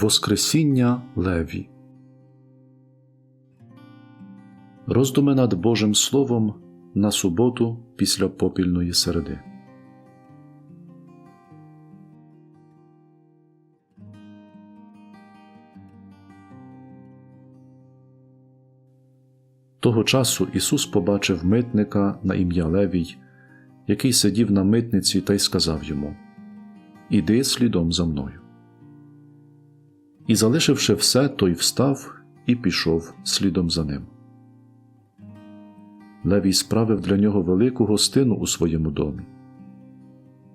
Воскресіння Леві. Роздуми над Божим Словом на суботу після попільної середи. Того часу Ісус побачив митника на ім'я Левій, який сидів на митниці та й сказав йому Іди слідом за мною. І, залишивши все, той встав і пішов слідом за ним. Левій справив для нього велику гостину у своєму домі.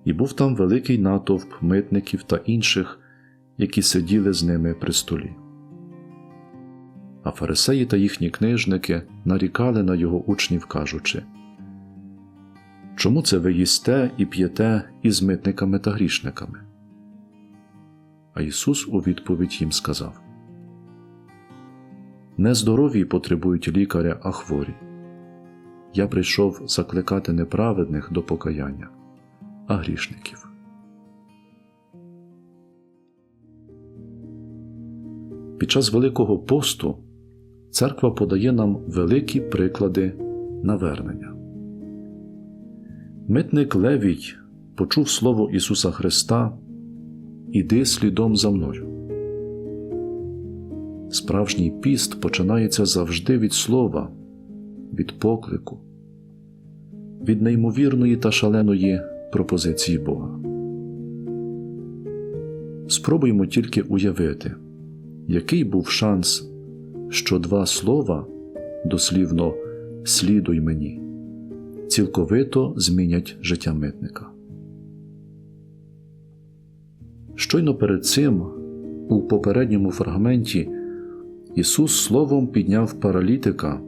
І був там великий натовп митників та інших, які сиділи з ними при столі. А фарисеї та їхні книжники нарікали на його учнів, кажучи Чому це ви їсте і п'єте із митниками та грішниками? А Ісус у відповідь їм сказав Не здорові потребують лікаря, а хворі. Я прийшов закликати неправедних до покаяння, а грішників. Під час Великого посту церква подає нам великі приклади навернення. Митник Левій почув слово Ісуса Христа Іди слідом за мною. Справжній піст починається завжди від слова, від поклику, від неймовірної та шаленої пропозиції Бога. Спробуймо тільки уявити, який був шанс, що два слова, дослівно слідуй мені, цілковито змінять життя митника. Щойно перед цим, у попередньому фрагменті, Ісус словом підняв паралітика,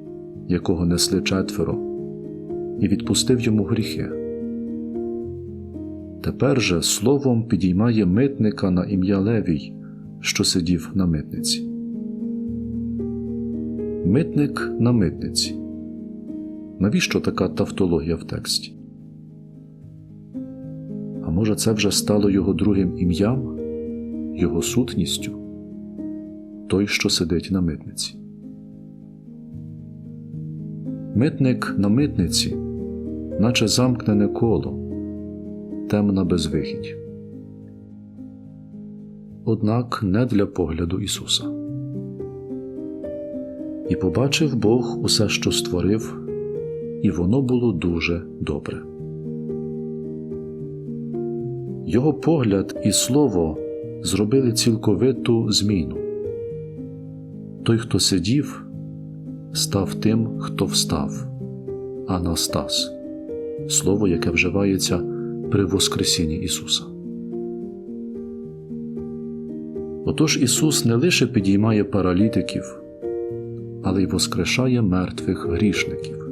якого несли четверо, і відпустив йому гріхи. Тепер же словом підіймає митника на ім'я Левій, що сидів на митниці. Митник на митниці. Навіщо така тавтологія в тексті? А може, це вже стало його другим ім'ям, його сутністю, той, що сидить на митниці. Митник на митниці, наче замкнене коло, темна безвихідь. Однак не для погляду Ісуса. І побачив Бог усе, що створив, і воно було дуже добре. Його погляд і слово зробили цілковиту зміну. Той, хто сидів, став тим, хто встав, Анастас, слово, яке вживається при Воскресінні Ісуса. Отож Ісус не лише підіймає паралітиків, але й воскрешає мертвих грішників.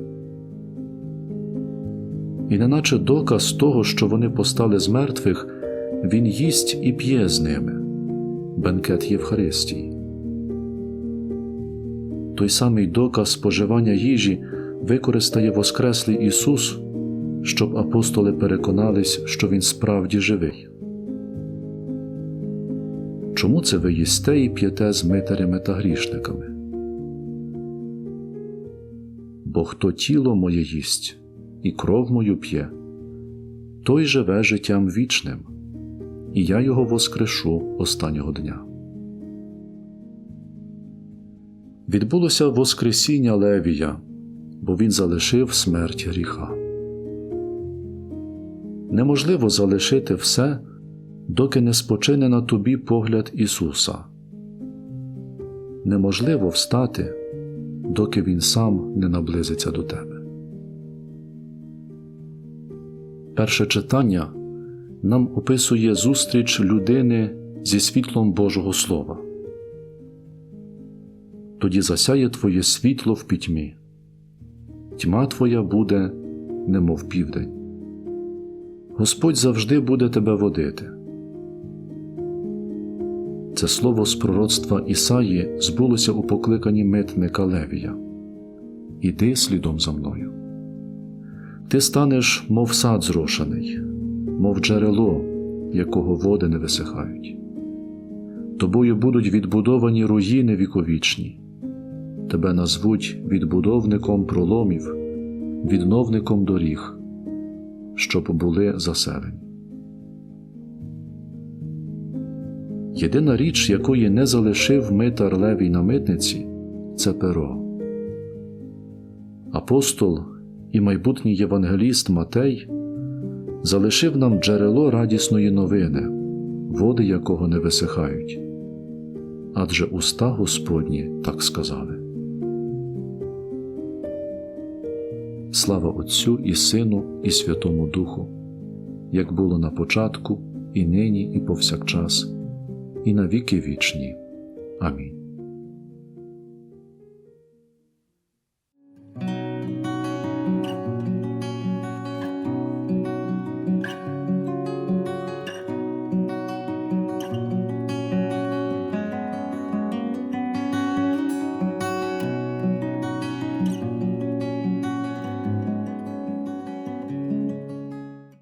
І неначе доказ того, що вони постали з мертвих, Він їсть і п'є з ними бенкет Євхаристії. Той самий доказ споживання їжі використає Воскреслий Ісус, щоб апостоли переконались, що Він справді живий. Чому це ви їсте і п'єте з митарями та грішниками? Бо хто тіло моє їсть і кров мою п'є, той живе життям вічним, і я його воскрешу останнього дня. Відбулося Воскресіння Левія, бо він залишив смерть гріха. Неможливо залишити все, доки не спочине на тобі погляд Ісуса. Неможливо встати, доки Він сам не наблизиться до тебе. Перше читання нам описує зустріч людини зі світлом Божого Слова. Тоді засяє Твоє світло в пітьмі, тьма Твоя буде, немов південь. Господь завжди буде тебе водити. Це слово з пророцтва Ісаї збулося у покликанні митника Левія Іди слідом за мною. Ти станеш, мов сад зрошений, мов джерело, якого води не висихають. тобою будуть відбудовані руїни віковічні, тебе назвуть відбудовником проломів, відновником доріг, щоб були заселені. Єдина річ, якої не залишив митар Левій на митниці, це перо. Апостол і майбутній євангеліст Матей залишив нам джерело радісної новини, води якого не висихають. Адже уста Господні так сказали. Слава Отцю і Сину, і Святому Духу, як було на початку, і нині, і повсякчас, і на віки вічні. Амінь.